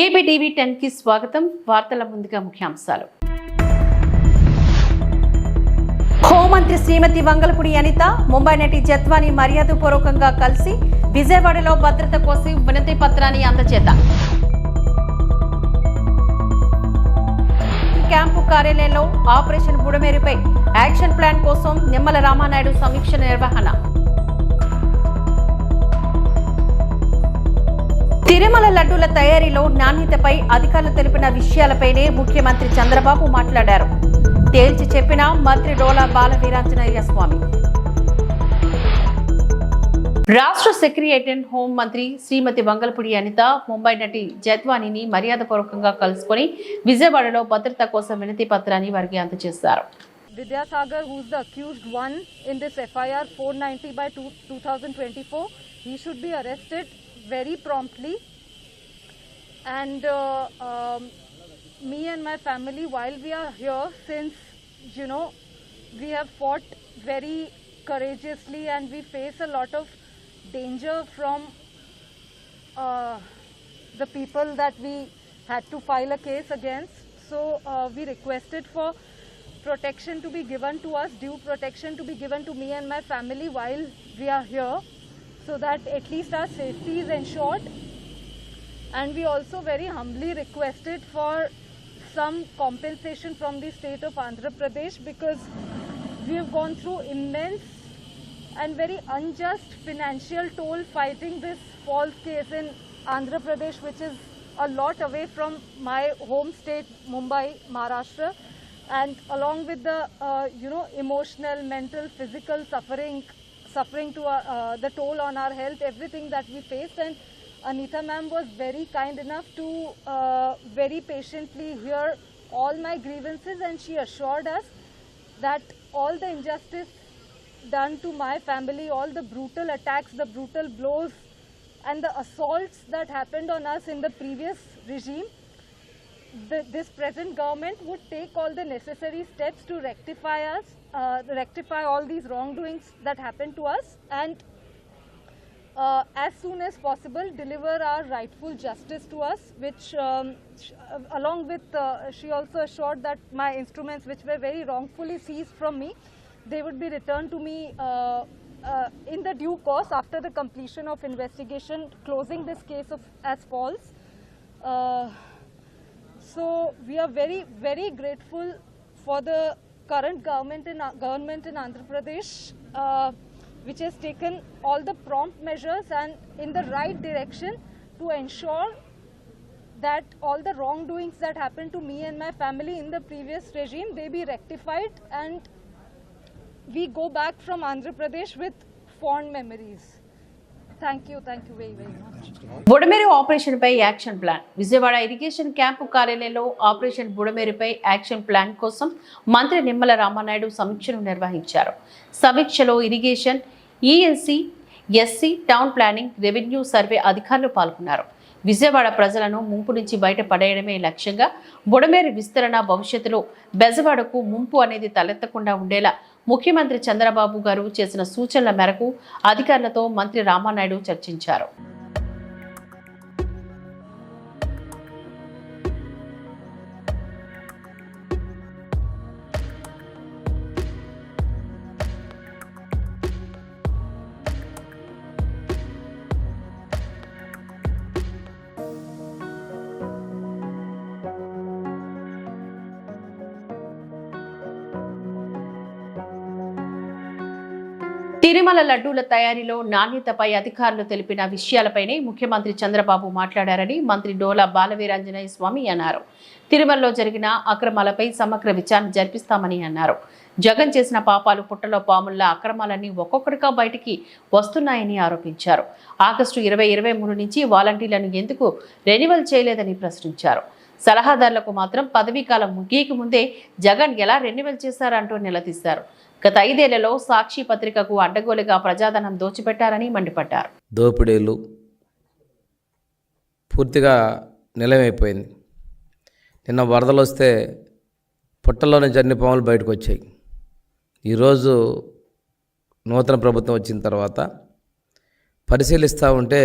AB TV టెన్కి స్వాగతం. వార్తల ముందుగా ముఖ్యాంశాలు. హోంమంత్రి శ్రీమతి వంగలపూడి అనిత ముంబై నటి జత్వాని మర్యాదపూర్వకంగా కలిసి విజయవాడలో భద్రత కోసం వినతి పత్రాన్ని అందజేత క్యాంపు కార్యాలయంలో ఆపరేషన్ బుడమేరుపై యాక్షన్ ప్లాన్ కోసం నిమ్మల రామానాయుడు సమీక్ష నిర్వహణ. తిరుమల లడ్డూల తయారీలో నాణ్యతపై అధికారులు తెలిపిన విషయాలపైనే ముఖ్యమంత్రి చంద్రబాబు మాట్లాడారు. తేల్చి చెప్పిన మంత్రి డోలా బాల వీరాంజనేయ స్వామి. రాష్ట్ర సెక్రటరియట్ హోం మంత్రి శ్రీమతి వంగలపూడి అనిత ముంబై నటి జత్వానీని మర్యాదపూర్వకంగా కలుసుకొని విజయవాడలో భద్రత కోసం వినతి పత్రాన్ని వారికి అందజేశారు. Vidyasagar, in the accused one in this FIR 490 by twenty 2024, he should be arrested very promptly. And uh, um, me and my family, while we are here, since you know we have fought very courageously and we face a lot of danger from uh, the people that we had to file a case against. So uh, we requested for protection to be given to us, due protection to be given to me and my family while we are here, so that at least our safety is ensured. And we also very humbly requested for some compensation from the state of Andhra Pradesh because we have gone through immense and very unjust financial toll fighting this false case in Andhra Pradesh, which is a lot away from my home state, Mumbai, Maharashtra, and along with the uh, you know emotional, mental, physical suffering, suffering to uh, uh, the toll on our health, everything that we faced, and Anita ma'am was very kind enough to uh, very patiently hear all my grievances, and she assured us that all the injustice done to my family, all the brutal attacks, the brutal blows, and the assaults that happened on us in the previous regime, the, this present government would take all the necessary steps to rectify us, uh, rectify all these wrongdoings that happened to us, and uh, as soon as possible deliver our rightful justice to us which um, uh, along with uh, she also assured that my instruments which were very wrongfully seized from me they would be returned to me uh, uh, in the due course after the completion of investigation closing this case of as false. Uh, so we are very very grateful for the current government in government in Andhra Pradesh uh, which has taken all the prompt measures and in the right direction to ensure that all the wrongdoings that happened to me and my family in the previous regime they be rectified and we go back from Andhra Pradesh with fond memories. Thank you thank you very, very Budameru operation pi action plan. Vijayawada irrigation camp కార్యాలయంలో operation బుడమేరుపై action plan కోసం మంత్రి నిమ్మల రామానాయుడు సమీక్షను నిర్వహించారు. సమీక్షలో irrigation ENC SC town planning revenue survey అధికారులు పాల్గొన్నారు. విజయవాడ ప్రజలను ముంపు నుంచి బయటపడేయడమే లక్ష్యంగా బుడమేరు విస్తరణ భవిష్యత్తులో బెజవాడకు ముంపు అనేది తలెత్తకుండా ఉండేలా ముఖ్యమంత్రి చంద్రబాబు గారు చేసిన సూచనల మేరకు అధికారులతో మంత్రి రామానాయుడు చర్చించారు. తిరుమల లడ్డూల తయారీలో నాణ్యతపై అధికారులు తెలిపిన విషయాలపైనే ముఖ్యమంత్రి చంద్రబాబు మాట్లాడారని మంత్రి డోలా బాలవీరాంజనేయ స్వామి అన్నారు. తిరుమలలో జరిగిన అక్రమాలపై సమగ్ర విచారణ జరిపిస్తామని అన్నారు. జగన్ చేసిన పాపాలు పుట్టలో పాముల్లా అక్రమాలన్నీ ఒక్కొక్కటిగా బయటికి వస్తున్నాయని ఆరోపించారు. ఆగస్టు ఇరవై ఇరవై మూడు నుంచి వాలంటీర్లను ఎందుకు రెన్యువల్ చేయలేదని ప్రశ్నించారు. సలహాదారులకు మాత్రం పదవీ కాలం ముగియక ముందే జగన్ ఎలా రెన్యువల్ చేశారంటూ నిలదీశారు. గత ఐదేళ్ళలో సాక్షి పత్రికకు అడ్డగోలుగా ప్రజాధనం దోచిపెట్టారని మండిపడ్డారు. దోపిడీలు పూర్తిగా నిలమైపోయింది నిన్న వరదలు వస్తే పుట్టలోని జర్ని పాములు బయటకు వచ్చాయి. ఈరోజు నూతన ప్రభుత్వం వచ్చిన తర్వాత పరిశీలిస్తూ ఉంటే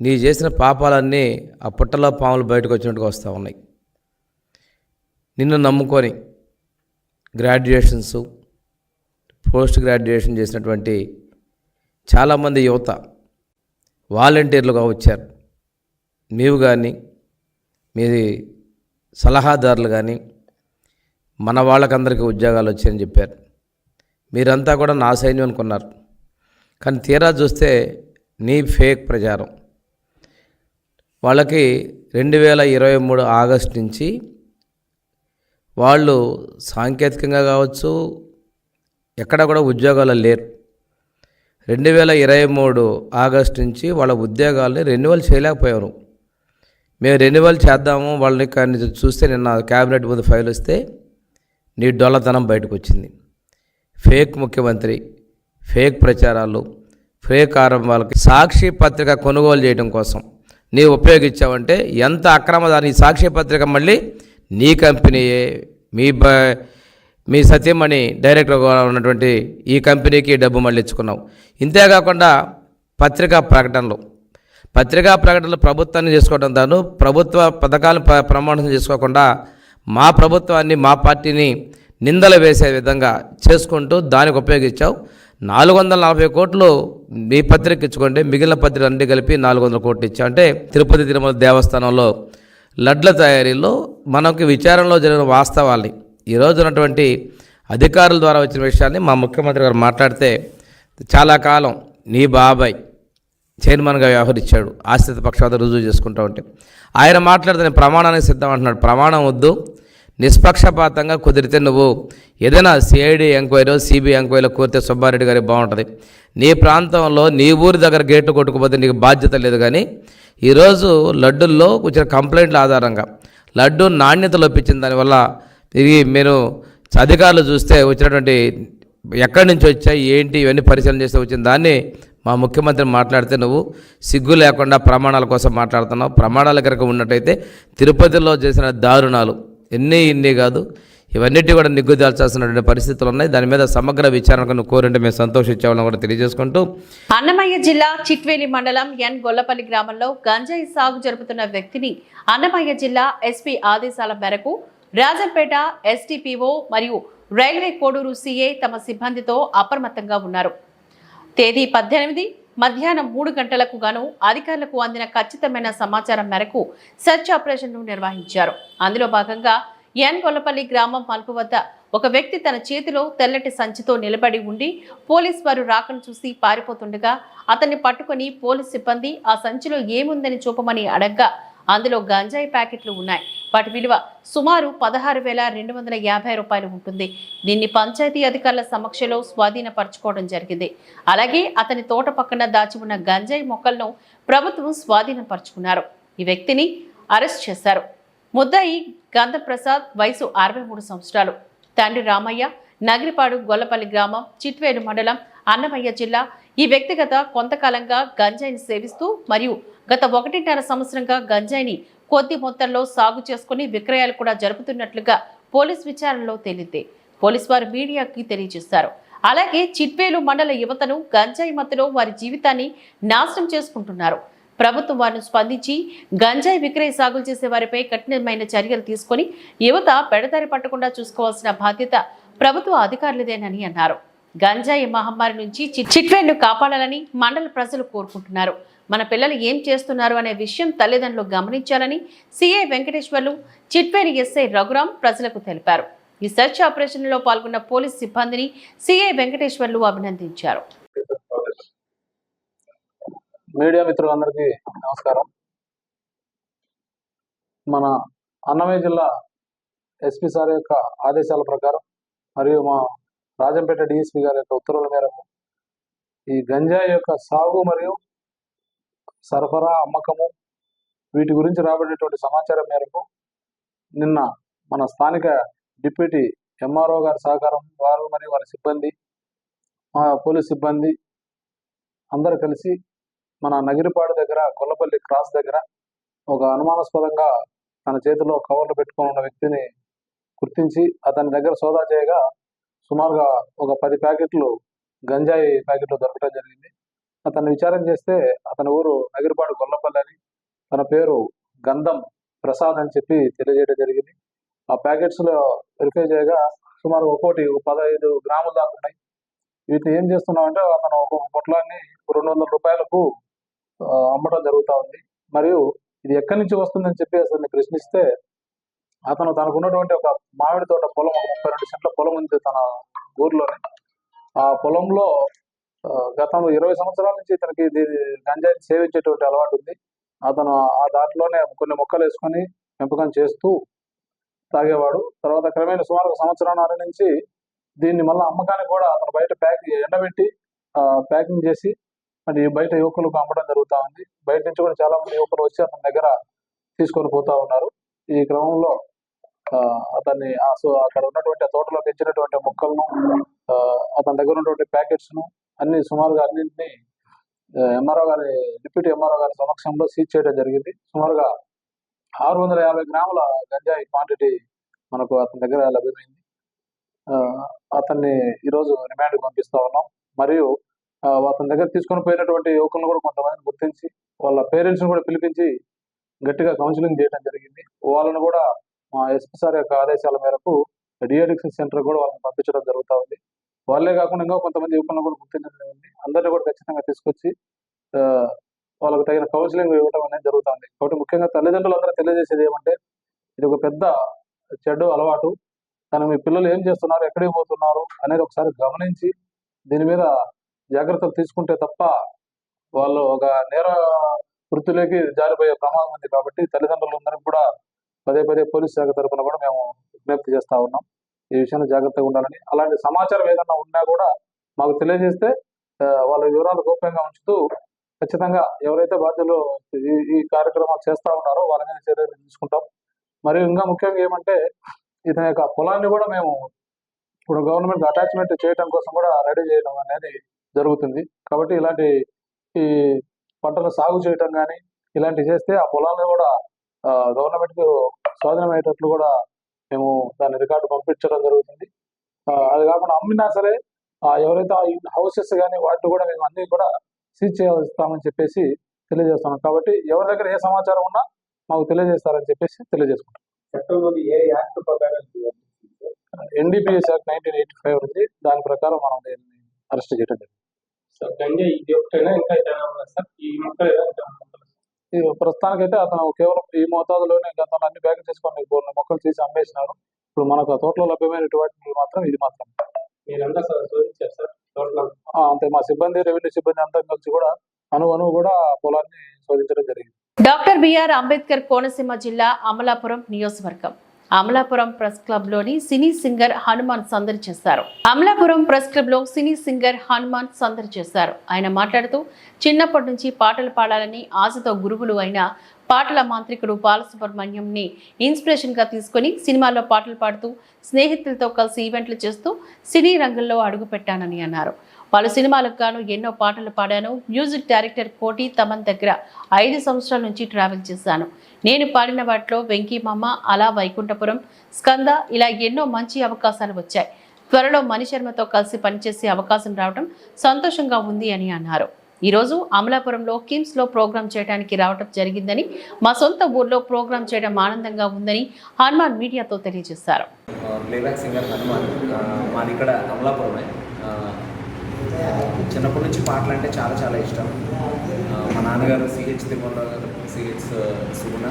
నీ చేసిన పాపాలన్నీ ఆ పుట్టలో పాములు బయటకు వచ్చినట్టుగా వస్తూ ఉన్నాయి. నిన్ను నమ్ముకొని గ్రాడ్యుయేషన్స్ పోస్ట్ గ్రాడ్యుయేషన్ చేసినటువంటి చాలామంది యువత వాలంటీర్లుగా వచ్చారు. నీవు కానీ మీది సలహాదారులు కానీ మన వాళ్ళకందరికీ ఉద్యోగాలు వచ్చాయని చెప్పారు. మీరంతా కూడా నా సైన్యం అనుకున్నారు. కానీ తీరా చూస్తే నీ ఫేక్ ప్రచారం. వాళ్ళకి రెండు వేల ఇరవై మూడు ఆగస్ట్ నుంచి వాళ్ళు సాంకేతికంగా కావచ్చు ఎక్కడ కూడా ఉద్యోగాలు లేరు. రెండు వేల ఇరవై మూడు ఆగస్ట్ నుంచి వాళ్ళ ఉద్యోగాల్ని రెన్యువల్ చేయలేకపోయారు. మేము రెన్యువల్ చేద్దాము వాళ్ళని కానీ చూస్తే నిన్న క్యాబినెట్ ముందు ఫైల్ వస్తే నీ డొల్లతనం బయటకు వచ్చింది ఫేక్ ముఖ్యమంత్రి ఫేక్ ప్రచారాలు ఫేక్ ఆరంభాలకు సాక్షి పత్రిక కొనుగోలు చేయడం కోసం నీవు ఉపయోగించావంటే ఎంత అక్రమ దాని సాక్షి పత్రిక మళ్ళీ నీ కంపెనీయే మీ బ మీ సత్యమణి డైరెక్టర్గా ఉన్నటువంటి ఈ కంపెనీకి డబ్బు మళ్ళీ ఇచ్చుకున్నావు. ఇంతేకాకుండా పత్రికా ప్రకటనలు. పత్రికా ప్రకటనలు ప్రభుత్వాన్ని చేసుకోవడం తాను. ప్రభుత్వ పథకాలను ప్ర ప్రమాణం చేసుకోకుండా మా ప్రభుత్వాన్ని మా పార్టీని నిందలు వేసే విధంగా చేసుకుంటూ దానికి ఉపయోగించావు. నాలుగు వందల నలభై కోట్లు మీ పత్రిక ఇచ్చుకుంటే మిగిలిన పత్రిక అన్ని కలిపి నాలుగు వందల కోట్లు ఇచ్చా. అంటే తిరుపతి తిరుమల దేవస్థానంలో లడ్ల తయారీలో మనకి విచారణలో జరిగిన వాస్తవాల్ని ఈరోజు ఉన్నటువంటి అధికారుల ద్వారా వచ్చిన విషయాన్ని మా ముఖ్యమంత్రి గారు మాట్లాడితే చాలా కాలం నీ బాబాయ్ చైర్మన్గా వ్యవహరించాడు. ఆశ్రిత పక్షపాత రుజువు చేసుకుంటూ ఉంటే. ఆయన మాట్లాడితే నేను ప్రమాణానికి సిద్ధం అంటున్నాడు. ప్రమాణం వద్దు. నిష్పక్షపాతంగా కుదిరితే నువ్వు ఏదైనా సిఐడి ఎంక్వైరీ సిబిఐ ఎంక్వైరీలో కోరితే సుబ్బారెడ్డి గారికి బాగుంటుంది. నీ ప్రాంతంలో నీ ఊరి దగ్గర గేట్లు కొట్టుకుపోతే నీకు బాధ్యత లేదు కానీ ఈరోజు లడ్డుల్లో వచ్చిన కంప్లైంట్ల ఆధారంగా లడ్డు నాణ్యత లోపించిన దానివల్ల ఇది మీరు అధికారులు చూస్తే వచ్చినటువంటి ఎక్కడి నుంచి వచ్చాయి ఏంటి ఇవన్నీ పరిశీలన చేస్తే వచ్చిన దాన్ని మా ముఖ్యమంత్రి మాట్లాడితే నువ్వు సిగ్గు లేకుండా ప్రమాణాల కోసం మాట్లాడుతున్నావు. ప్రమాణాల కనుక ఉన్నట్టయితే తిరుపతిలో చేసిన దారుణాలు ఎన్ని ఇన్ని కాదు ఇవన్నిటి కూడా నిగ్గుదాల్చాల్సినటువంటి పరిస్థితులు ఉన్నాయి. దాని మీద సమగ్ర విచారణకు కోరింటే మేము సంతోషించామని కూడా తెలియజేసుకుంటూ అన్నమయ్య జిల్లా చిట్వేలి మండలం ఎన్ గొల్లపల్లి గ్రామంలో గంజాయి సాగు జరుపుతున్న వ్యక్తిని అన్నమయ్య జిల్లా ఎస్పీ ఆదేశాల మేరకు రాజంపేట ఎస్టీపీఓ మరియు రైల్వే కోడూరు సీఏ తమ సిబ్బందితో అప్రమత్తంగా ఉన్నారు. తేదీ పద్దెనిమిది మధ్యాహ్నం మూడు గంటలకు గాను అధికారులకు అందిన ఖచ్చితమైన సమాచారం మేరకు సెర్చ్ ఆపరేషన్ను నిర్వహించారు. అందులో భాగంగా ఎన్ గొల్లపల్లి గ్రామం మలుపు వద్ద ఒక వ్యక్తి తన చేతిలో తెల్లటి సంచితో నిలబడి ఉండి పోలీస్ వారు రాకను చూసి పారిపోతుండగా అతన్ని పట్టుకొని పోలీస్ సిబ్బంది ఆ సంచిలో ఏముందని చూపమని అడగ్గా అందులో గంజాయి ప్యాకెట్లు ఉన్నాయి. వాటి విలువ సుమారు పదహారు వేల రెండు వందల యాభై రూపాయలు ఉంటుంది. దీన్ని పంచాయతీ అధికారుల సమక్షంలో స్వాధీనపరచుకోవడం జరిగింది. అలాగే అతని తోట పక్కన దాచి ఉన్న గంజాయి మొక్కలను ప్రభుత్వం స్వాధీనపరుచుకున్నారు. ఈ వ్యక్తిని అరెస్ట్ చేశారు. ముద్దాయి గంధప్రసాద్ వయసు అరవై మూడు సంవత్సరాలు. తండ్రి రామయ్య నగిరిపాడు గొల్లపల్లి గ్రామం చిట్వేడు మండలం అన్నమయ్య జిల్లా. ఈ వ్యక్తిగత కొంతకాలంగా గంజాయిని సేవిస్తూ మరియు గత ఒకటిన్నర సంవత్సరంగా గంజాయిని కొద్ది మొత్తంలో సాగు చేసుకుని విక్రయాలు కూడా జరుపుతున్నట్లుగా పోలీస్ విచారణలో తేలింది. పోలీస్ వారు మీడియాకి తెలియజేశారు. అలాగే చిట్వేలు మండల యువతను గంజాయి మత్తులో వారి జీవితాన్ని నాశనం చేసుకుంటున్నారు. ప్రభుత్వం వారిని స్పందించి గంజాయి విక్రయ సాగులు చేసే వారిపై కఠినమైన చర్యలు తీసుకొని యువత పెడదారి పట్టకుండా చూసుకోవాల్సిన బాధ్యత ప్రభుత్వ అధికారులదేనని అన్నారు. గంజాయి మహమ్మారి నుంచి చి- చిట్వేళ్ళు కాపాడాలని మండల ప్రజలు కోరుకుంటున్నారు. మన పిల్లలు ఏం చేస్తున్నారు అనే విషయం తల్లిదండ్రులు గమనించాలని సిఐ వెంకటేశ్వర్లు చిట్వేలి ఎస్ఐ రఘురాం ప్రజలకు తెలిపారు. ఈ సెర్చ్ ఆపరేషన్లో పాల్గొన్న పోలీస్ సిబ్బందిని సిఐ వెంకటేశ్వర్లు అభినందించారు. మీడియా మిత్రులందరికీ నమస్కారం. మన అన్నమయ్య జిల్లా ఎస్పీ సార్ యొక్క ఆదేశాల ప్రకారం మరియు మా రాజంపేట డిఎస్పీ గారి యొక్క ఉత్తర్వుల మేరకు ఈ గంజాయి యొక్క సాగు మరియు సరఫరా అమ్మకము వీటి గురించి రాబడేటువంటి సమాచారం మేరకు నిన్న మన స్థానిక డిప్యూటీ ఎంఆర్ఓ గారి సహకారం వారు మరియు వారి సిబ్బంది మా పోలీస్ సిబ్బంది అందరు కలిసి మన నగిరిపాడు దగ్గర కొల్లపల్లి క్రాస్ దగ్గర ఒక అనుమానాస్పదంగా తన చేతిలో కవర్లు పెట్టుకుని ఉన్న వ్యక్తిని గుర్తించి అతని దగ్గర సోదా చేయగా సుమారుగా ఒక పది ప్యాకెట్లు గంజాయి ప్యాకెట్లు దొరకడం జరిగింది. అతను విచారం చేస్తే అతని ఊరు నగిరిపాడు గొల్లపల్లి అని తన పేరు గంధం ప్రసాద్ అని చెప్పి తెలియజేయడం జరిగింది. ఆ ప్యాకెట్స్లో వెరిఫై చేయగా సుమారు ఒక్కోటి పదహైదు గ్రాములు దాకా ఉన్నాయి. వీటిని ఏం చేస్తున్నామంటే అతను ఒక పొట్లాన్ని రెండు వందల రూపాయలకు అమ్మడం జరుగుతూ ఉంది. మరియు ఇది ఎక్కడి నుంచి వస్తుందని చెప్పి అతన్ని ప్రశ్నిస్తే అతను తనకు ఉన్నటువంటి ఒక మామిడి తోట పొలం ఒక ముప్పై రెండు సెంట్ల పొలం ఉంది తన ఊర్లోనే. ఆ పొలంలో గతంలో ఇరవై సంవత్సరాల నుంచి ఇతనికి గంజాయిని సేవించేటువంటి అలవాటు ఉంది. అతను ఆ దాంట్లోనే కొన్ని మొక్కలు వేసుకొని పెంపకం చేస్తూ తాగేవాడు. తర్వాత క్రమేణ సుమారు ఒక సంవత్సరాన్నర నుంచి దీన్ని మళ్ళీ అమ్మకానికి కూడా అతను బయట ప్యాక్ ఎండబెట్టి ప్యాకింగ్ చేసి మరి బయట యువకులకు అమ్మడం జరుగుతూ ఉంది. బయట నుంచి కూడా చాలా మంది యువకులు వచ్చి అతని దగ్గర తీసుకొని పోతా ఉన్నారు. ఈ క్రమంలో ఆ, అతన్ని ఆ అక్కడ ఉన్నటువంటి తోటలో పెంచినటువంటి మొక్కలను ఆ, అతని దగ్గర ఉన్నటువంటి ప్యాకెట్స్ను అన్ని సుమారుగా అన్నింటినీ ఎంఆర్ఓ గారి డిప్యూటీ ఎంఆర్ఓ గారి సమక్షంలో సీజ్ చేయడం జరిగింది. సుమారుగా ఆరు వందల యాభై గ్రాముల గంజాయి క్వాంటిటీ మనకు అతని దగ్గర లభ్యమైంది. ఆ, అతన్ని ఈరోజు రిమాండ్కి పంపిస్తా ఉన్నాం. మరియు అతని దగ్గర తీసుకొని పోయినటువంటి యువకులను కూడా కొంతమందిని గుర్తించి వాళ్ళ పేరెంట్స్ కూడా పిలిపించి గట్టిగా కౌన్సిలింగ్ చేయడం జరిగింది. వాళ్ళను కూడా మా ఎస్పీ సార్ యొక్క ఆదేశాల మేరకు డిఅడిక్షన్ సెంటర్ కూడా వాళ్ళని పంపించడం జరుగుతూ ఉంది. వాళ్ళే కాకుండా ఇంకా కొంతమంది యువకులను కూడా గుర్తించడం జరిగింది. అందరినీ కూడా ఖచ్చితంగా తీసుకొచ్చి వాళ్ళకు తగిన కౌన్సిలింగ్ ఇవ్వడం అనేది జరుగుతుంది కాబట్టి ముఖ్యంగా తల్లిదండ్రులు అందరూ తెలియజేసేది ఏమంటే ఇది ఒక పెద్ద చెడు అలవాటు. కానీ మీ పిల్లలు ఏం చేస్తున్నారు ఎక్కడికి పోతున్నారు అనేది ఒకసారి గమనించి దీని మీద జాగ్రత్తలు తీసుకుంటే తప్ప వాళ్ళు ఒక నేర వృత్తిలోకి జారిపోయే ప్రమాదం ఉంది. కాబట్టి తల్లిదండ్రులందరికీ కూడా పదే పదే పోలీస్ శాఖ తరఫున కూడా మేము విజ్ఞప్తి చేస్తా ఉన్నాం. ఈ విషయంలో జాగ్రత్తగా ఉండాలని. అలాంటి సమాచారం ఏదన్నా ఉన్నా కూడా మాకు తెలియజేస్తే వాళ్ళ వివరాలు గోప్యంగా ఉంచుతూ ఖచ్చితంగా ఎవరైతే బాధ్యులు ఈ ఈ కార్యక్రమాలు చేస్తా ఉన్నారో వాళ్ళ మీద చర్యలు తీసుకుంటాం. మరియు ఇంకా ముఖ్యంగా ఏమంటే ఇతని యొక్క పొలాన్ని కూడా మేము ఇప్పుడు గవర్నమెంట్ అటాచ్మెంట్ చేయడం కోసం కూడా రెడీ చేయడం అనేది జరుగుతుంది. కాబట్టి ఇలాంటి ఈ పంటలు సాగు చేయటం కానీ ఇలాంటివి చేస్తే ఆ పొలాలను కూడా గవర్నమెంట్ స్వాధీనం అయ్యేటట్లు కూడా మేము దాని రికార్డు పంపించడం జరుగుతుంది. ఆ, అది కాకుండా అమ్మినా సరే ఎవరైతే హౌసెస్ కానీ వాటిని కూడా మేము అన్ని కూడా సీజ్ చేస్తామని చెప్పేసి తెలియజేస్తున్నాం. కాబట్టి ఎవరి దగ్గర ఏ సమాచారం ఉన్నా మాకు తెలియజేస్తారని చెప్పేసి తెలియజేసుకుంటాం. NDPS act nineteen eighty five ఉంది. దాని ప్రకారం మనం దీన్ని అరెస్ట్ చేయడం జరిగింది సార్ ఇది ఒకటైనా ఇంకా సార్? ఈ ప్రస్తుతానికైతే అతను కేవలం ఈ మోతాదులోనే గతంలో అన్ని బ్యాగ్ చేసుకొని కొన్ని మొక్కలు తీసి అమ్మేసినారు ఇప్పుడు మనకు ఆ తోటలో లభ్యమైన వాటిని మాత్రం ఇది మాత్రం. మీరంతా సార్ శోధించారు సార్ టోటల్ ఆ, అంతే. మా సిబ్బంది రెవెన్యూ సిబ్బంది అంతా కలిసి కూడా అణు అణువు కూడా పొలాన్ని శోధించడం జరిగింది. డాక్టర్ బిఆర్ అంబేద్కర్ కోనసీమ జిల్లా అమలాపురం నియోజకవర్గం. అమలాపురం ప్రెస్ క్లబ్లోని సినీ సింగర్ హనుమాన్ సందడి చేశారు. అమలాపురం ప్రెస్ క్లబ్లో సినీ సింగర్ హనుమాన్ సందడి చేశారు. ఆయన మాట్లాడుతూ చిన్నప్పటి నుంచి పాటలు పాడాలని ఆశతో గురువులు అయిన పాటల మాంత్రికుడు బాలసుబ్రహ్మణ్యంని ఇన్స్పిరేషన్గా తీసుకొని సినిమాల్లో పాటలు పాడుతూ స్నేహితులతో కలిసి ఈవెంట్లు చేస్తూ సినీ రంగంలో అడుగుపెట్టానని అన్నారు. పలు సినిమాలకు గాను ఎన్నో పాటలు పాడాను. మ్యూజిక్ డైరెక్టర్ కోటి తమన్ దగ్గర ఐదు సంవత్సరాల నుంచి ట్రావెల్ చేశాను. నేను పాడిన వాటిలో వెంకీమామ అలా వైకుంఠపురం స్కంద ఇలా ఎన్నో మంచి అవకాశాలు వచ్చాయి. త్వరలో మణిశర్మతో కలిసి పనిచేసే అవకాశం రావడం సంతోషంగా ఉంది అని అన్నారు. ఈరోజు అమలాపురంలో కిమ్స్లో ప్రోగ్రాం చేయడానికి రావడం జరిగిందని మా సొంత ఊర్లో ప్రోగ్రాం చేయడం ఆనందంగా ఉందని హనుమాన్ మీడియాతో తెలియజేశారు. Playback singer Hanuman. మాది ఇక్కడ అమలాపురమే. చిన్నప్పటి నుంచి పాటలు అంటే చాలా చాలా ఇష్టం. మా నాన్నగారు సిహెచ్ తిరుమలరావు గారు సిహెచ్ సుగుణ.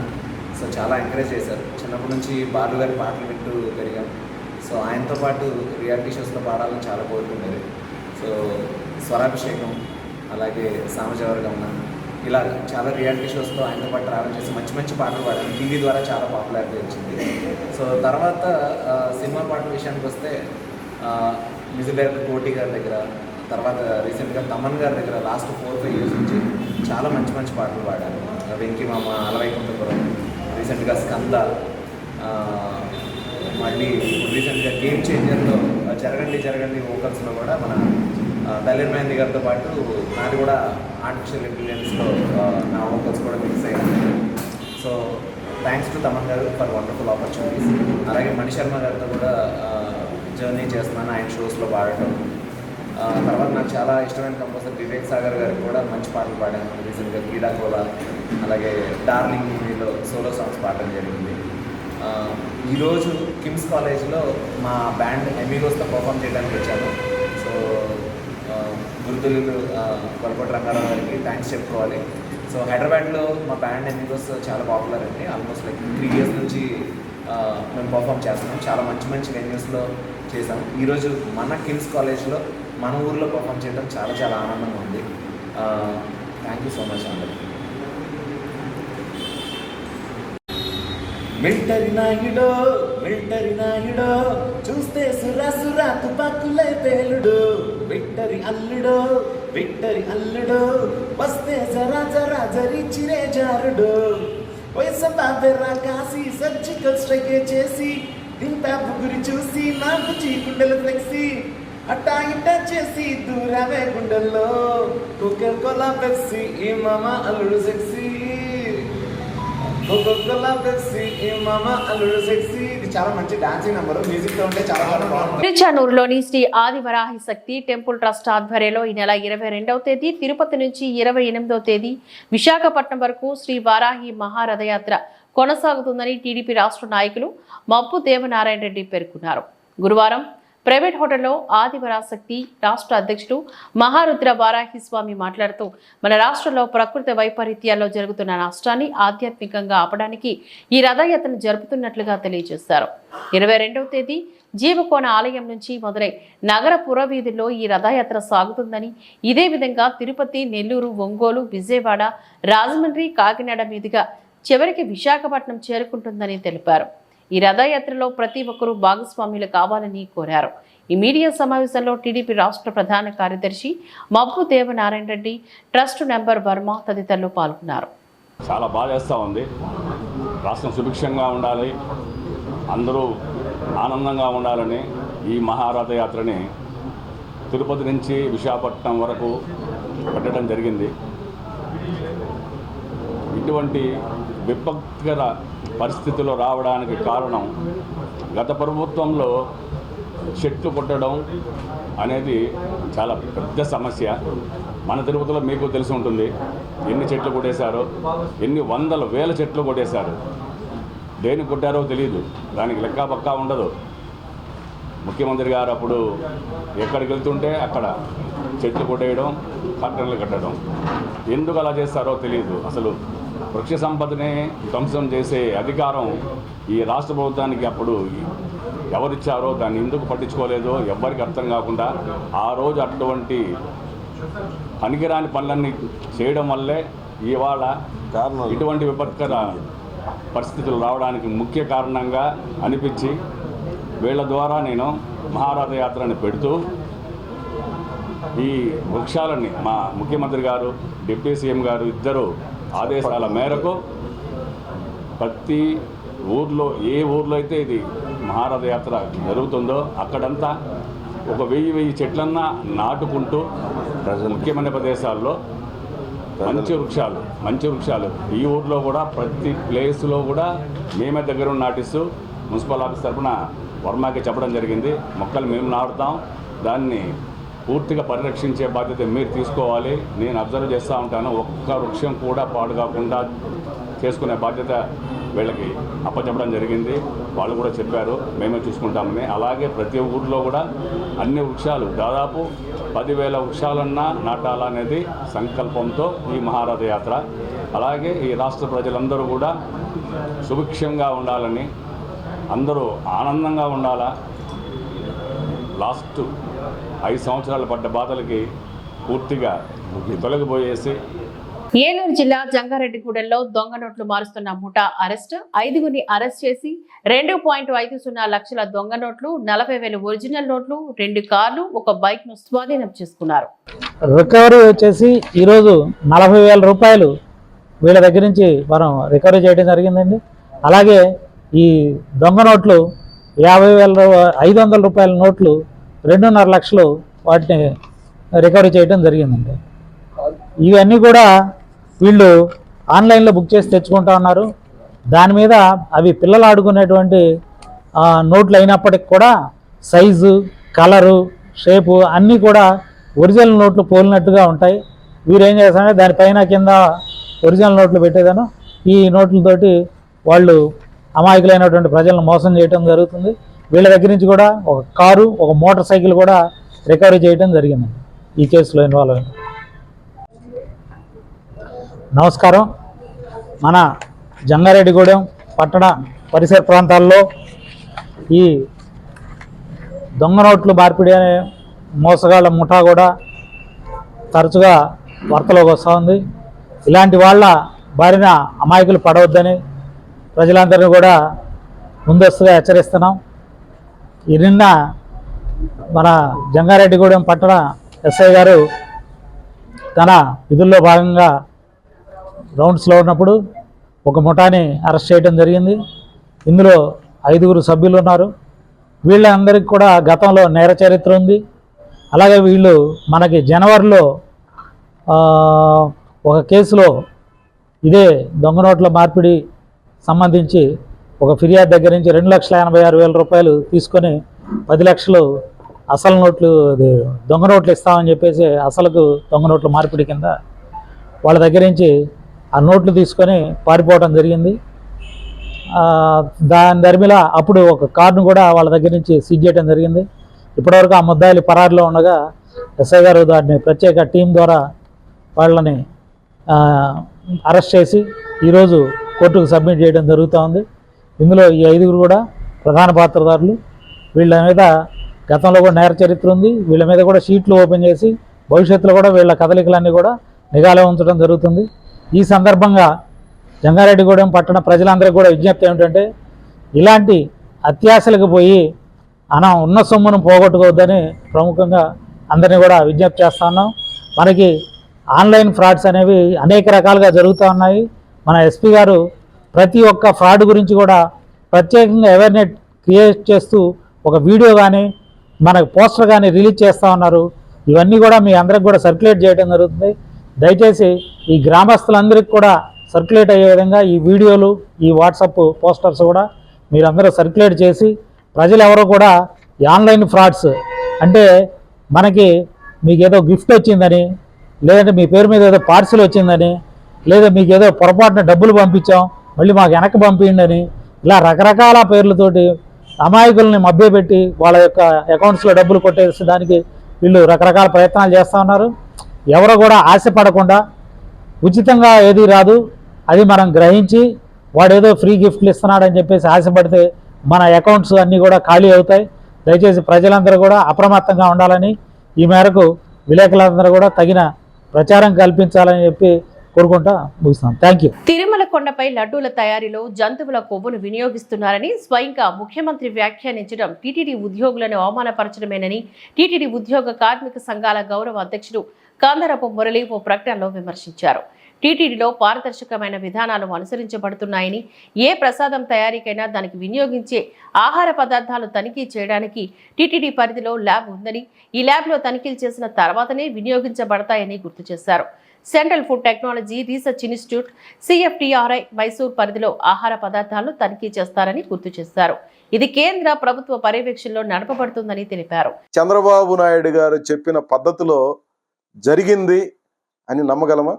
సో చాలా ఎంకరేజ్ చేశారు. చిన్నప్పటి నుంచి బాలు గారి పాటలు వింటూ పెరిగాం. సో ఆయనతో పాటు రియాలిటీ షోస్లో పాడాలని చాలా కోరుకుండేది సో స్వరాభిషేకం అలాగే సామజవర గమన ఇలా చాలా రియాలిటీ షోస్తో ఆయనతో పాటు ట్రావెల్ చేసి మంచి మంచి పాటలు పాడాను టీవీ ద్వారా చాలా పాపులారిటీ వచ్చింది. సో తర్వాత సినిమా పాటల విషయానికి వస్తే మ్యూజిక్ డైరెక్టర్ కోటి గారి దగ్గర తర్వాత రీసెంట్గా తమన్ గారి దగ్గర లాస్ట్ ఫోర్ ఫైవ్ ఇయర్స్ నుంచి చాలా మంచి మంచి పాటలు పాడాను వెంకీ మామ అలవైకుంఠపురం రీసెంట్గా స్కంద మళ్ళీ రీసెంట్గా గేమ్ చేంజర్లో జరగండి జరగండి వోకల్స్లో కూడా మన ఆ, మహంది గారితో పాటు నాది కూడా ఆర్టిఫిషియల్ ఇంటెలిజెన్స్లో నా వోకల్స్ కూడా మిక్స్ అయ్యాను సో థ్యాంక్స్ టు తమన్ గారు ఫర్ వండర్ఫుల్ ఆపర్చునిటీస్ అలాగే మణి శర్మ గారితో కూడా జర్నీ చేస్తున్నాను. ఆయన షోస్లో పాడటం. తర్వాత నాకు చాలా ఇష్టమైన కంపోజర్ వివేక్ సాగర్ గారికి కూడా మంచి పాటలు పాడాను రీసెంట్గా క్రీడాకోల అలాగే డార్లింగ్ మూవీలో సోలో సాంగ్స్ పాడడం జరిగింది. ఈరోజు కిమ్స్ కాలేజ్లో మా బ్యాండ్ ఎమీగోస్తో పర్ఫామ్ చేయడానికి వచ్చాను సో గురుతులు కొలపటి రంగారావు గారికి థ్యాంక్స్ చెప్పుకోవాలి. సో హైదరాబాద్లో మా బ్యాండ్ ఎమీగోస్ చాలా పాపులర్ అండి. ఆల్మోస్ట్ లైక్ త్రీ ఇయర్స్ నుంచి మేము పర్ఫామ్ చేస్తున్నాం. చాలా మంచి మంచి వెన్యూస్లో చేసాం ఈరోజు మన కిమ్స్ కాలేజ్లో మన ఊర్లో పర్ఫామ్ చేయడం చాలా చాలా ఆనందంగా ఉంది. థ్యాంక్ యూ సో మచ్ అండి మిల్టరీ నాయుడో మిల్టరీ నాయుడో చూస్తే సురా సురా తుపాకులే తేలుడు. Victory అల్లుడో victory అల్లుడో. వస్తే జరా జరా జరి చిరే జారుడు. వయసంతా బెర్రా కాసి సర్జికల్ స్ట్రైక్ చేసి దింపా గురి చూసి నాకు చీకుండలు ఫ్లెక్సీ అట్టా ఇట్టా చేసి దూరమే గుండెల్లో. కుక్కర్ కొలా పెప్సీ ఈ మామ అల్లుడు సెక్సీ కోకోకోలా పెప్సీ ఈ మామ అల్లుడు సెక్సీ ఇది చాలా మంచి డాన్సింగ్ నెంబర్ మ్యూజిక్తో ఉంటే చాలా బాగుంటుంది. తిరుచానూరులోని శ్రీ ఆదివరాహి శక్తి టెంపుల్ ట్రస్ట్ ఆధ్వర్యంలో ఈ నెల ఇరవై రెండవ తేదీ తిరుపతి నుంచి ఇరవై ఎనిమిదవ తేదీ విశాఖపట్నం వరకు శ్రీ వారాహి మహారథయాత్ర కొనసాగుతుందని టీడీపీ రాష్ట్ర నాయకులు మప్పు దేవనారాయణ రెడ్డి పేర్కొన్నారు. గురువారం ప్రైవేట్ హోటల్లో ఆదివరాశక్తి రాష్ట్ర అధ్యక్షుడు మహారుద్ర వారాహి స్వామి మాట్లాడుతూ మన రాష్ట్రంలో ప్రకృతి వైపరీత్యాల్లో జరుగుతున్న నష్టాన్ని ఆధ్యాత్మికంగా ఆపడానికి ఈ రథయాత్రను జరుపుతున్నట్లుగా తెలియజేశారు. ఇరవై రెండవ తేదీ జీవకోణ ఆలయం నుంచి మొదలై నగర పురవీధుల్లో ఈ రథయాత్ర సాగుతుందని ఇదే విధంగా తిరుపతి నెల్లూరు ఒంగోలు విజయవాడ రాజమండ్రి కాకినాడ మీదుగా చివరికి విశాఖపట్నం చేరుకుంటుందని తెలిపారు. ఈ రథయాత్రలో ప్రతి ఒక్కరూ భాగస్వాములు కావాలని కోరారు. ఈ మీడియా సమావేశంలో టీడీపీ రాష్ట్ర ప్రధాన కార్యదర్శి మబ్బు దేవనారాయణ రెడ్డి ట్రస్ట్ నెంబర్ వర్మ తదితరులు పాల్గొన్నారు. చాలా బాధేస్తూ ఉంది. రాష్ట్రం సుభిక్షంగా ఉండాలి. అందరూ ఆనందంగా ఉండాలని ఈ మహారథయాత్రని తిరుపతి నుంచి విశాఖపట్నం వరకు పెట్టడం జరిగింది. ఇటువంటి విపత్కర పరిస్థితులు రావడానికి కారణం గత ప్రభుత్వంలో చెట్లు కొట్టడం అనేది చాలా పెద్ద సమస్య. మన తిరుపతిలో మీకు తెలిసి ఉంటుంది ఎన్ని చెట్లు కొట్టేశారో ఎన్ని వందల వేల చెట్లు కొట్టేశారు. దేని కొట్టారో తెలియదు దానికి లెక్క పక్కా ఉండదు. ముఖ్యమంత్రి గారు అప్పుడు ఎక్కడికి వెళ్తుంటే అక్కడ చెట్లు కొట్టేయడం కట్టెలు కట్టడం. ఎందుకు అలా చేస్తారో తెలియదు అసలు. వృక్ష సంపదని ధ్వంసం చేసే అధికారం ఈ రాష్ట్ర ప్రభుత్వానికి అప్పుడు ఎవరిచ్చారో దాన్ని ఎందుకు పట్టించుకోలేదో ఎవ్వరికి అర్థం కాకుండా ఆ రోజు అటువంటి పనికిరాని పనులన్నీ చేయడం వల్లే ఇవాళ ఇటువంటి విపత్కర పరిస్థితులు రావడానికి ముఖ్య కారణంగా అనిపించి వీళ్ళ ద్వారా నేను మహారాజ యాత్రని పెడుతూ ఈ వృక్షాలని మా ముఖ్యమంత్రి గారు డిప్యూటీ సీఎం గారు ఇద్దరు ఆదేశాల మేరకు ప్రతి ఊర్లో ఏ ఊర్లో అయితే ఇది మహారథ యాత్ర జరుగుతుందో అక్కడంతా ఒక వెయ్యి వెయ్యి చెట్లన్నా నాటుకుంటూ ముఖ్యమైన ప్రదేశాల్లో మంచి వృక్షాలు మంచి వృక్షాలు. ఈ ఊర్లో కూడా ప్రతి ప్లేస్లో కూడా మేమే దగ్గర నాటిస్తూ మున్సిపల్ ఆఫీస్ తరఫున వర్మకి చెప్పడం జరిగింది. మొక్కలు మేము నాటుతాం. దాన్ని పూర్తిగా పరిరక్షించే బాధ్యత మీరు తీసుకోవాలి. నేను అబ్జర్వ్ చేస్తూ ఉంటాను. ఒక్క వృక్షం కూడా పాడు కాకుండా చేసుకునే బాధ్యత వీళ్ళకి అప్పచెప్పడం జరిగింది. వాళ్ళు కూడా చెప్పారు. మేమే చూసుకుంటామని. అలాగే ప్రతి ఊర్లో కూడా అన్ని వృక్షాలు దాదాపు పదివేల వృక్షాలన్నా నాటాలనేది సంకల్పంతో ఈ మహారథ యాత్ర. అలాగే ఈ రాష్ట్ర ప్రజలందరూ కూడా సుభిక్షంగా ఉండాలని అందరూ ఆనందంగా ఉండాలా? లాస్ట్ ఐదు సంవత్సరాలు పడ్డ బాధలకి పూర్తిగా తొలగిపోయేసి ఏలూరు జిల్లా జంగారెడ్డిగూడెంలో దొంగ నోట్లు మారుస్తున్న ముఠా అరెస్ట్. ఐదుగురిని అరెస్ట్ చేసి రెండు పాయింట్ ఐదు సున్నా లక్షల దొంగ నోట్లు నలభై వేల ఒరిజినల్ నోట్లు రెండు కార్లు ఒక బైక్ను స్వాధీనం చేసుకున్నారు. రికవరీ వచ్చేసి ఈరోజు నలభై వేల రూపాయలు వీళ్ళ దగ్గర నుంచి మనం రికవరీ చేయడం జరిగిందండి. అలాగే ఈ దొంగ నోట్లు యాభై వేల రూ- ఐదు వందల రూపాయల నోట్లు రెండున్నర లక్షలు వాటిని రికవరీ చేయడం జరిగిందండి. ఇవన్నీ కూడా వీళ్ళు ఆన్లైన్లో బుక్ చేసి తెచ్చుకుంటా ఉన్నారు. దాని మీద అవి పిల్లలు ఆడుకునేటువంటి నోట్లు అయినప్పటికి కూడా సైజు కలరు షేపు అన్నీ కూడా ఒరిజినల్ నోట్లు పోలినట్టుగా ఉంటాయి. వీరు ఏం చేస్తారంటే దానిపైన కింద ఒరిజినల్ నోట్లు పెట్టేదాను. ఈ నోట్లతోటి వాళ్ళు అమాయకులైనటువంటి ప్రజలను మోసం చేయడం జరుగుతుంది. వీళ్ళ దగ్గర నుంచి కూడా ఒక కారు ఒక మోటార్ సైకిల్ కూడా రికవరీ చేయడం జరిగింది ఈ కేసులో ఇన్వాల్వ్ అయిన నమస్కారం. మన జంగారెడ్డిగూడెం పట్టణ పరిసర ప్రాంతాల్లో ఈ దొంగ నోట్లు మార్పిడి అనే మోసగాళ్ళ ముఠా కూడా తరచుగా వార్తలోకి వస్తూ ఉంది. ఇలాంటి వాళ్ళ బారిన అమాయకులు పడవద్దని ప్రజలందరినీ కూడా ముందస్తుగా హెచ్చరిస్తున్నాం. ఈ నిన్న మన జంగారెడ్డిగూడెం పట్టణ ఎస్ఐ గారు తన విధుల్లో భాగంగా రౌండ్స్లో ఉన్నప్పుడు ఒక ముఠాని అరెస్ట్ చేయడం జరిగింది. ఇందులో ఐదుగురు సభ్యులు ఉన్నారు. వీళ్ళందరికీ కూడా గతంలో నేర చరిత్ర ఉంది. అలాగే వీళ్ళు మనకి జనవరిలో ఒక కేసులో ఇదే దొంగ నోట్ల మార్పిడి సంబంధించి ఒక ఫిర్యాదు దగ్గర నుంచి రెండు లక్షల ఎనభై ఆరు వేల రూపాయలు తీసుకొని పది లక్షలు అసలు నోట్లు దొంగ నోట్లు ఇస్తామని చెప్పేసి అసలుకు దొంగ నోట్ల మార్పిడి కింద వాళ్ళ దగ్గర నుంచి ఆ నోట్లు తీసుకొని పారిపోవడం జరిగింది. దాని దరిమిల అప్పుడు ఒక కార్డును కూడా వాళ్ళ దగ్గర నుంచి సీజ్ చేయడం జరిగింది. ఇప్పటివరకు ఆ ముద్దాయిలు పరారులో ఉండగా ఎస్ఐ గారు దాన్ని ప్రత్యేక టీం ద్వారా వాళ్ళని అరెస్ట్ చేసి ఈరోజు కోర్టుకు సబ్మిట్ చేయడం జరుగుతూ ఉంది. ఇందులో ఈ ఐదుగురు కూడా ప్రధాన పాత్రదారులు వీళ్ళ మీద గతంలో కూడా నేర చరిత్ర ఉంది. వీళ్ళ మీద కూడా షీట్లు ఓపెన్ చేసి భవిష్యత్తులో కూడా వీళ్ళ కదలికలన్నీ కూడా నిఘాలో ఉంచడం జరుగుతుంది. ఈ సందర్భంగా జంగారెడ్డిగూడెం పట్టణ ప్రజలందరికీ కూడా విజ్ఞప్తి ఏమిటంటే ఇలాంటి అత్యాశలకు పోయి మనం ఉన్న సొమ్మును పోగొట్టుకోవద్దని ప్రముఖంగా అందరినీ కూడా విజ్ఞప్తి చేస్తున్నాం మనకి ఆన్లైన్ ఫ్రాడ్స్ అనేవి అనేక రకాలుగా జరుగుతూ ఉన్నాయి. మన ఎస్పీ గారు ప్రతి ఒక్క ఫ్రాడ్ గురించి కూడా ప్రత్యేకంగా అవేర్నెస్ క్రియేట్ చేస్తూ ఒక వీడియో కానీ మనకు పోస్టర్ కానీ రిలీజ్ చేస్తూ ఉన్నారు. ఇవన్నీ కూడా మీ అందరికి కూడా సర్క్యులేట్ చేయడం జరుగుతుంది. దయచేసి ఈ గ్రామస్తులందరికీ కూడా సర్క్యులేట్ అయ్యే విధంగా ఈ వీడియోలు ఈ వాట్సాప్ పోస్టర్స్ కూడా మీరందరూ సర్క్యులేట్ చేసి ప్రజలు ఎవరు కూడా ఆన్లైన్ ఫ్రాడ్స్ అంటే మనకి మీకు ఏదో గిఫ్ట్ వచ్చిందని లేదంటే మీ పేరు మీద ఏదో పార్సిల్ వచ్చిందని లేదా మీకు ఏదో పొరపాటున డబ్బులు పంపించాం మళ్ళీ మాకు వెనక్కి పంపించండి అని ఇలా రకరకాల పేర్లతోటి అమాయకుల్ని మభ్యపెట్టి వాళ్ళ యొక్క అకౌంట్స్లో డబ్బులు కొట్టేసడానికి వీళ్ళు రకరకాల ప్రయత్నాలు చేస్తూ ఉన్నారు. ఎవరు కూడా ఆశపడకుండా ఉచితంగా ఏది రాదు. అది మనం గ్రహించి వాడేదో ఫ్రీ గిఫ్ట్లు ఇస్తున్నాడని చెప్పేసి ఆశపడితే మన అకౌంట్స్ అన్నీ కూడా ఖాళీ అవుతాయి. దయచేసి ప్రజలందరూ కూడా అప్రమత్తంగా ఉండాలని ఈ మేరకు విలేకరులందరూ కూడా తగిన ప్రచారం కల్పించాలని చెప్పి కోరుకుంటా ముగిస్తాం థ్యాంక్ యూ తిరుమల కొండపై లడ్డూల తయారీలో జంతువుల కొవ్వును వినియోగిస్తున్నారని స్వయంగా ముఖ్యమంత్రి వ్యాఖ్యానించడం టీటీడీ ఉద్యోగులను అవమానపరచడమేనని టీటీడీ ఉద్యోగ కార్మిక సంఘాల గౌరవ అధ్యక్షుడు కాందరపు మురళి ఓ ప్రకటనలో విమర్శించారు. టీటీడీలో పారదర్శకమైన విధానాలు అనుసరించబడుతున్నాయని ఏ ప్రసాదం తయారీకైనా దానికి వినియోగించే ఆహార పదార్థాలు తనిఖీ చేయడానికి టీటీడీ పరిధిలో ల్యాబ్ ఉందని ఈ ల్యాబ్లో తనిఖీలు చేసిన తర్వాతనే వినియోగించబడతాయని గుర్తు చేశారు. Central food technology research institute CFTRI Mysore పరిధిలో ఆహార పదార్థాలను తనిఖీ చేస్తారని గుర్తు చేశారు. ఇది కేంద్ర ప్రభుత్వ పర్యవేక్షణలో నడపబడుతుందని తెలిపారు. చంద్రబాబు నాయుడు గారు చెప్పిన పద్ధతిలో జరిగింది అని నమ్మగలమా?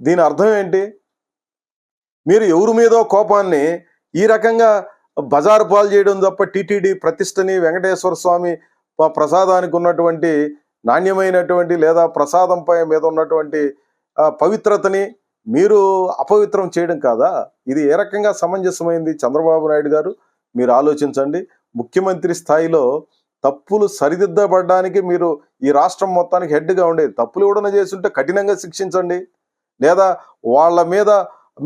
దీని అర్థం ఏంటి? మీరు ఎవరి మీదో కోపాన్ని ఈ రకంగా బజారు పాలు చేయడం తప్ప టీటీడీ ప్రతిష్టని వెంకటేశ్వర స్వామి ప్రసాదానికి ఉన్నటువంటి నాణ్యమైనటువంటి లేదా ప్రసాదంపై మీద ఉన్నటువంటి పవిత్రతని మీరు అపవిత్రం చేయడం కాదా? ఇది ఏ రకంగా సమంజసమైంది? చంద్రబాబు నాయుడు గారు మీరు ఆలోచించండి. ముఖ్యమంత్రి స్థాయిలో తప్పులు సరిదిద్దబడడానికి మీరు ఈ రాష్ట్రం మొత్తానికి హెడ్గా ఉండేది. తప్పులు ఎవడన చేస్తుంటే కఠినంగా శిక్షించండి. లేదా వాళ్ళ మీద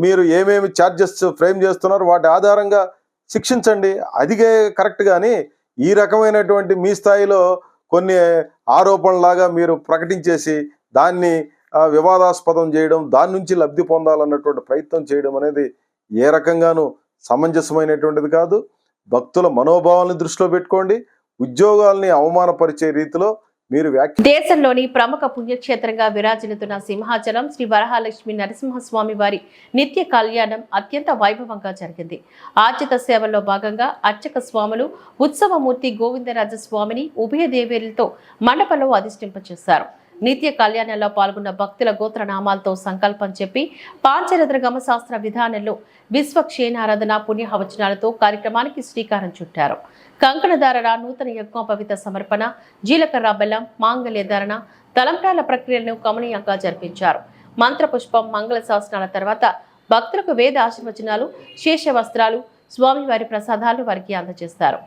మీరు ఏమేమి ఛార్జెస్ ఫ్రేమ్ చేస్తున్నారో వాటి ఆధారంగా శిక్షించండి. అదిగే కరెక్ట్ కానీ ఈ రకమైనటువంటి మీ స్థాయిలో కొన్ని ఆరోపణలాగా మీరు ప్రకటించేసి దాన్ని వివాదాస్పదం చేయడం దాని నుంచి లబ్ధి పొందాలన్నటువంటి ప్రయత్నం చేయడం అనేది ఏ రకంగానూ సమంజసమైనటువంటిది కాదు. భక్తుల మనోభావాలను దృష్టిలో పెట్టుకోండి. ఉద్యోగాల్ని అవమానపరిచే రీతిలో మీరు దేశంలోని ప్రముఖ పుణ్యక్షేత్రంగా విరాజిల్లుతున్న సింహాచలం శ్రీ వరహాలక్ష్మి నరసింహస్వామి వారి నిత్య కళ్యాణం అత్యంత వైభవంగా జరిగింది. ఆర్జిత సేవల్లో భాగంగా అర్చక స్వాములు ఉత్సవమూర్తి గోవిందరాజ స్వామిని ఉభయ దేవేరులతో మండపంలో అధిష్టింపచేశారు. నిత్య కళ్యాణంలో పాల్గొన్న భక్తుల గోత్ర నామాలతో సంకల్పం చెప్పి పాంచరద్ర గమశాస్త్ర విధానంలో విశ్వక్షేణారాధన పుణ్యహవచనాలతో కార్యక్రమానికి శ్రీకారం చుట్టారు. కంకణధారణ నూతన యజ్ఞోపవిత సమర్పణ జీలకర్ర బెల్లం మాంగళ్య ధారణ తలంబ్రాల ప్రక్రియలను కమనీయంగా జరిపించారు. మంత్రపుష్పం మంగళ శాసనాల తర్వాత భక్తులకు వేద ఆశీర్వచనాలు శేష వస్త్రాలు స్వామివారి ప్రసాదాలు వారికి అందజేస్తారు.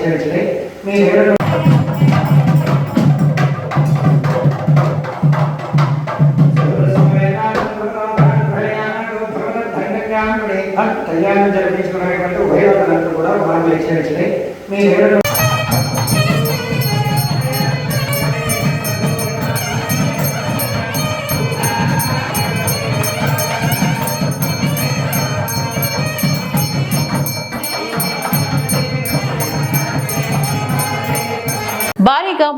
వాళ్ళు హెచ్చరించినాయి మీ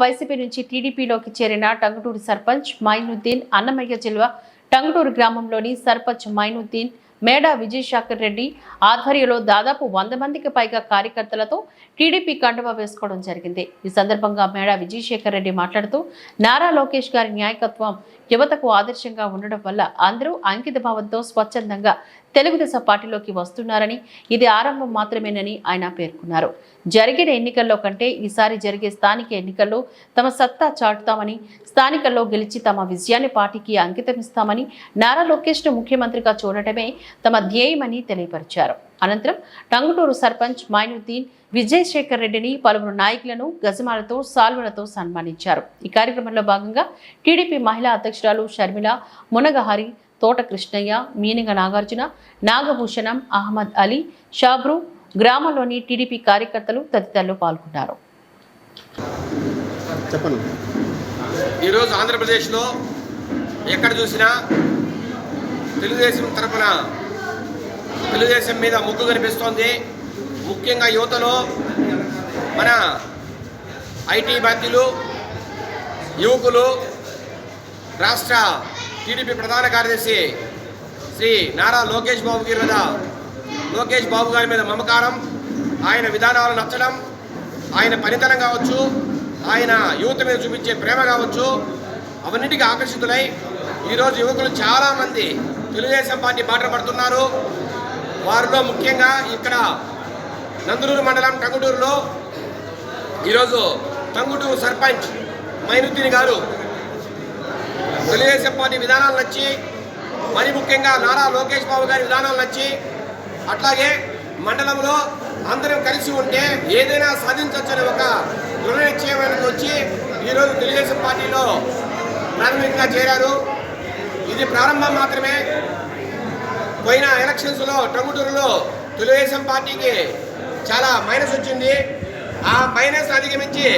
వైసీపీ నుంచి టీడీపీలోకి చేరిన టంగుటూరు సర్పంచ్ మైనుద్దీన్ అన్నమయ్య జిల్లా టంగుటూరు గ్రామంలోని సర్పంచ్ మైనుద్దీన్ మేడా విజయశాఖర్ రెడ్డి ఆధ్వర్యంలో దాదాపు వంద మందికి పైగా కార్యకర్తలతో టీడీపీ కండువా వేసుకోవడం జరిగింది. ఈ సందర్భంగా మేడా విజయశేఖర్ రెడ్డి మాట్లాడుతూ నారా లోకేష్ గారి నాయకత్వం యువతకు ఆదర్శంగా ఉండడం వల్ల అందరూ అంకిత భావంతో స్వచ్ఛందంగా తెలుగుదేశం పార్టీలోకి వస్తున్నారని ఇది ఆరంభం మాత్రమేనని ఆయన పేర్కొన్నారు. జరిగిన ఎన్నికల్లో కంటే ఈసారి జరిగే స్థానిక ఎన్నికల్లో తమ సత్తా చాటుతామని స్థానికల్లో గెలిచి తమ విజయాన్ని పార్టీకి అంకితమిస్తామని నారా లోకేష్ను ముఖ్యమంత్రిగా చూడటమే తమ ధ్యేయమని తెలియపరిచారు. అనంతరం టంగుటూరు సర్పంచ్ మైనుద్దీన్ విజయశేఖర్ రెడ్డిని పలువురు నాయకులను గజమాలతో సాల్వలతో సన్మానించారు. ఈ కార్యక్రమంలో భాగంగా టీడీపీ మహిళా అధ్యక్షురాలు షర్మిల మునగహరి తోట కృష్ణయ్య మీనిగ నాగార్జున నాగభూషణం అహ్మద్ అలీ షాబ్రు గ్రామంలోని టీడీపీ కార్యకర్తలు తదితరులు పాల్గొన్నారు. ఈరోజు ఆంధ్రప్రదేశ్లో ఎక్కడ చూసినా తెలుగుదేశం తరపున తెలుగుదేశం మీద ముగ్గు కనిపిస్తోంది. ముఖ్యంగా యువతలో మన ఐటీ బాధ్యులు యువకులు రాష్ట్ర టీడీపీ ప్రధాన కార్యదర్శి శ్రీ నారా లోకేష్ బాబు గారి మీద లోకేష్ బాబు గారి మీద మమకారం. ఆయన విధానాలు నచ్చడం ఆయన పనితనం కావచ్చు ఆయన యువత మీద చూపించే ప్రేమ కావచ్చు అవన్నిటికీ ఆకర్షితులై ఈరోజు యువకులు చాలామంది తెలుగుదేశం పార్టీ బాట పడుతున్నారు. వారిలో ముఖ్యంగా ఇక్కడ నందులూరు మండలం టంగుటూరులో ఈరోజు టంగుటూరు సర్పంచ్ మైనుద్దీన్ గారు తెలుగుదేశం పార్టీ విధానాలు నచ్చి మరి ముఖ్యంగా నారా లోకేష్ బాబు గారి విధానాలు నచ్చి అట్లాగే మండలంలో అందరం కలిసి ఉంటే ఏదైనా సాధించవచ్చనే ఒక దృఢ నిశ్చయానికి వచ్చి ఈరోజు తెలుగుదేశం పార్టీలో ప్రాథమికంగా చేరారు. ఇది ప్రారంభం మాత్రమే. పోయిన ఎలక్షన్స్లో టంగుటూరులో తెలుగుదేశం పార్టీకి చాలా మైనస్ వచ్చింది. ఆ మైనస్ అధిగమించి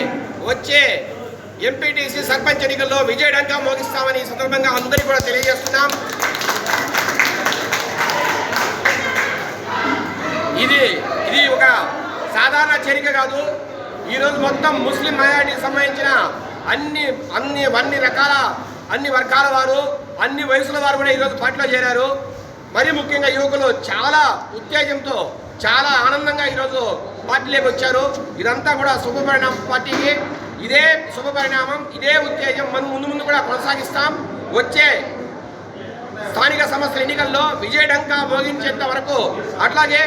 వచ్చే ఎంపీటీసీ సర్పంచ్ ఎన్నికల్లో విజయడంగా మోగిస్తామని ఈ సందర్భంగా అందరికీ కూడా తెలియజేస్తున్నాం. ఇది ఇది ఒక సాధారణ చేరిక కాదు. ఈరోజు మొత్తం ముస్లిం మైనార్టీకి సంబంధించిన అన్ని అన్ని అన్ని రకాల అన్ని వర్గాల వారు అన్ని వయసుల వారు కూడా ఈరోజు పార్టీలో చేరారు. మరి ముఖ్యంగా యువకులు చాలా ఉత్తేజంతో చాలా ఆనందంగా ఈరోజు పార్టీలోకి వచ్చారు. ఇదంతా కూడా శుభపరిణామం పార్టీకి. ఇదే శుభపరిణామం ఇదే ఉత్తేజం మనం ముందు ముందు కూడా కొనసాగిస్తాం. వచ్చే స్థానిక సంస్థల ఎన్నికల్లో విజయడంకా భోగించేంత వరకు అట్లాగే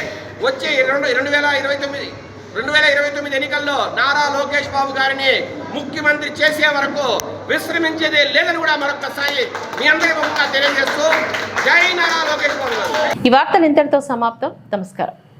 వచ్చే రెండు రెండు వేల ఇరవై తొమ్మిది రెండు వేల ఇరవై తొమ్మిది ఎన్నికల్లో నారా లోకేష్ బాబు గారిని ముఖ్యమంత్రి చేసే వరకు విశ్రమించేదే లేదని కూడా మరొకసారి మీ అందరి తెలియజేస్తూ జై నారా లోకేష్ బాబు ఈ వార్తలు ఇంతటితో సమాప్తం. నమస్కారం.